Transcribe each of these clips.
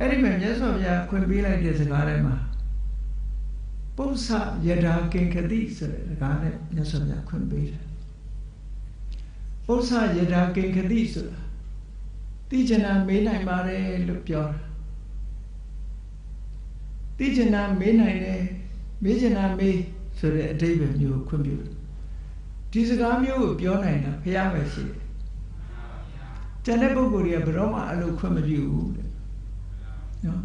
အဲ့ဒီမှာမြတ်စွာဘုရားခွင့်ပေးလိုက်တဲ့စကားထဲမှာပု္ပ္ပယထာကင်္ခတိဆိုတဲ့စကားနဲ့မြတ်စွာဘုရားခွင့်ပေးတယ်ပု္ပ္ပယထာကင်္ခတိဆိုတာတိကျနာမေးနိုင်ပါတယ်လို့ပြောတာတိကျနာမေးနိုင်တယ်မေးကျင်တာမေးဆိုတဲ့အဓိပ္ပာယ်မျိုးခွင့်ပြုတယ်ဒီစကားမျိုးကိုပြောနိုင်တာဘုရားပဲရှိတယ်ကျန်တဲ့ပုဂ္ဂိုလ်တွေကဘယ်တော့မှအလိုခွင့်မပြုဘူးတဲ့ နော်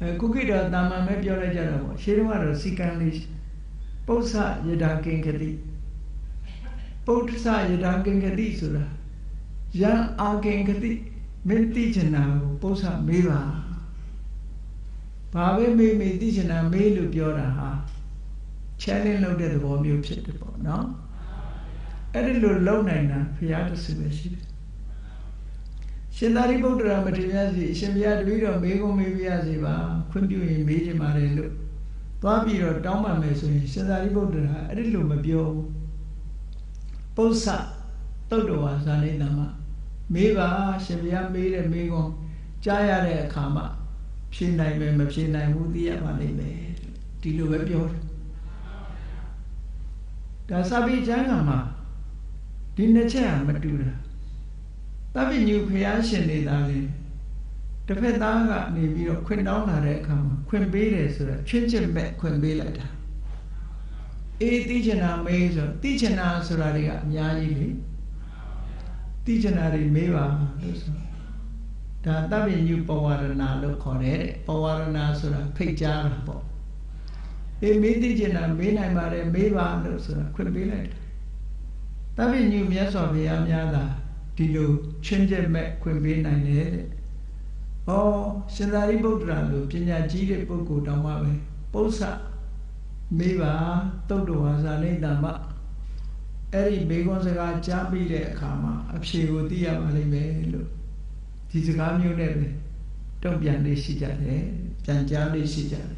အဲကုကိတော်တာမန်ပဲပြောလိုက်ကြတော့ပေါ့ရှင်းတော့ကတော့စီကံလေးပု္ပ္ပယထာကင်္ဂတိပု္ပ္ပယထာကင်္ဂတိဆိုတာယံအာကင်္ဂတိမင်းတိချနာကိုပု္ပ္ပမေးပါဘာပဲမေးမေးတိချနာမေးလို့ပြောတာဟာ challenge လုပ်တဲ့သဘောမျိုးဖြစ်တယ်ပေါ့နော်အဲ့ဒီလိုလုံနိုင်တာဘုရားတဆူပဲရှိတယ် ရှင်သာရိပုတ္တရာမထေရစီအရှင်ဘုရားတပည့်တော်မေးခွန်းမေးပြရစီပါခွင့်ပြုရင်မေးချင်ပါတယ်လို့သွားပြီးတော့တောင်းပန်မယ်ဆိုရင်ရှင်သာရိပုတ္တရာအဲ့ဒီလိုမပြောဘူးပု္ပ္ပသုတ်တော်ဝါဇာနေတမမေးပါရှင်ဘုရားမေးတဲ့မေးခွန်းကြားရတဲ့အခါမှာဖြေနိုင်မယ်မဖြေနိုင်ဘူးသိရပါလိမ့်မယ်ဒီလိုပဲပြောတယ်ဒါစာပေကျမ်းကမှာဒီနှစ်ချက်ဟာမတူတာ တပိညုဖျားရှင်နေတာလေတစ်ဖက်သားကနေပြီးတော့ခွင့်တောင်းလာတဲ့အခါမှာခွင့်ပေးတယ်ဆိုတာချွင်းချင်မဲ့ခွင့်ပေးလိုက်တာအေးတိချနာမေးဆိုတိချနာဆိုတာတွေကအများကြီးလေတိချနာတွေမေးပါလို့ဆိုဒါတပိညုပဝရဏလို့ခေါ်တယ်ပဝရဏဆိုတာဖိတ်ကြားတာပေါ့အေးမေးသိချင်တာမေးနိုင်ပါတယ်မေးပါလို့ဆိုတာခွင့်ပေးလိုက်တယ်တပိညုမြတ်စွာဘုရားများသာ ဒီလိုချင်းချက်မဲ့ခွင့်ပေးနိုင်တယ်တဲ့။ဩရှင်သာရိပုတ္တရာလိုပညာကြီးတဲ့ပုဂ္ဂိုလ်တောင်မှပဲပု္ပ္ပမေးပါတုတ်တော်ဟာဇာလိတ္တမအဲ့ဒီမေခွန်းစကားကြားပြီးတဲ့အခါမှာအဖြေကိုသိရပါလိမ့်မယ်လို့ဒီစကားမျိုးနဲ့ပဲတုံ့ပြန်လေးရှိကြတယ်ပြန်ကြားလေးရှိကြတယ်